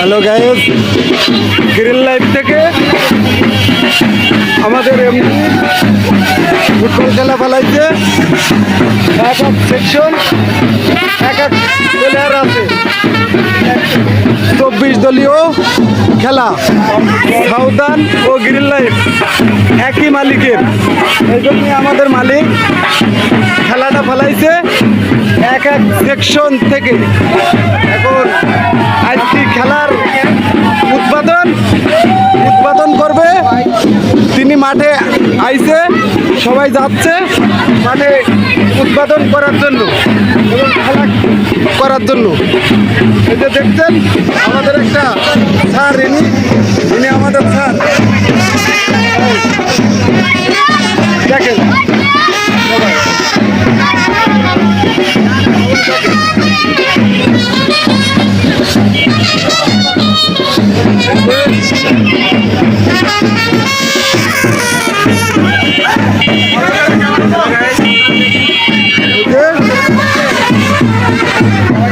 Hello guys grill life থেকে আমাদের এমনি ফুটবল খেলা ফেলাইছে। এক এক সেকশন এক এক প্লেয়ার আছে। চব্বিশ দলীয় খেলা। সাউদান ও গ্রিন লাইফ একই মালিকের। এই জন্য আমাদের মালিক খেলাটা ফেলাইছে এক এক সেকশন থেকে। এখন আজকে খেলার মাঠে আইছে, সবাই যাচ্ছে মাঠে উৎপাদন করার জন্য এবং খেলা করার জন্য। এটা দেখছেন, আমাদের একটা স্যার ইনি ইনি আমাদের স্যার। দেখেন।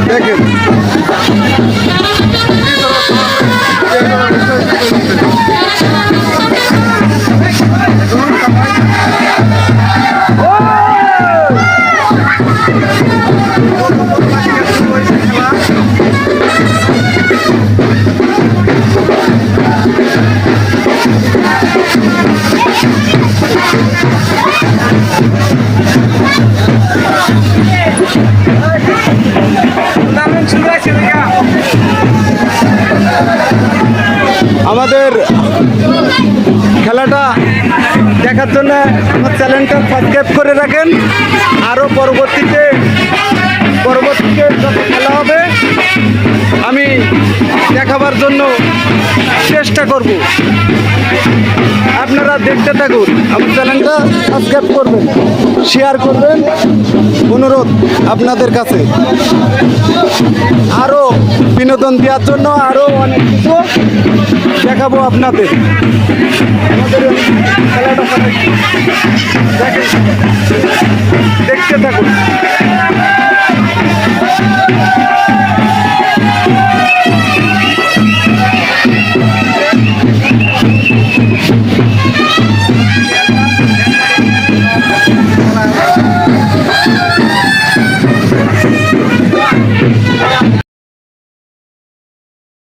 দেখেন আমাদের খেলাটা দেখার জন্য আমার চ্যানেলটা সাবস্ক্রাইব করে রাখেন। আরও পরবর্তীতে পরবর্তীতে যত খেলা হবে, আমি দেখাবার জন্য চেষ্টা করব। দেখতে থাকুন আমার চ্যানেলটা সাবস্ক্রাইব করবেন শেয়ার করবেন, অনুরোধ আপনাদের কাছে। আরও বিনোদন দেওয়ার জন্য আরও অনেক কিছু দেখাবো আপনাদের। দেখতে থাকুন।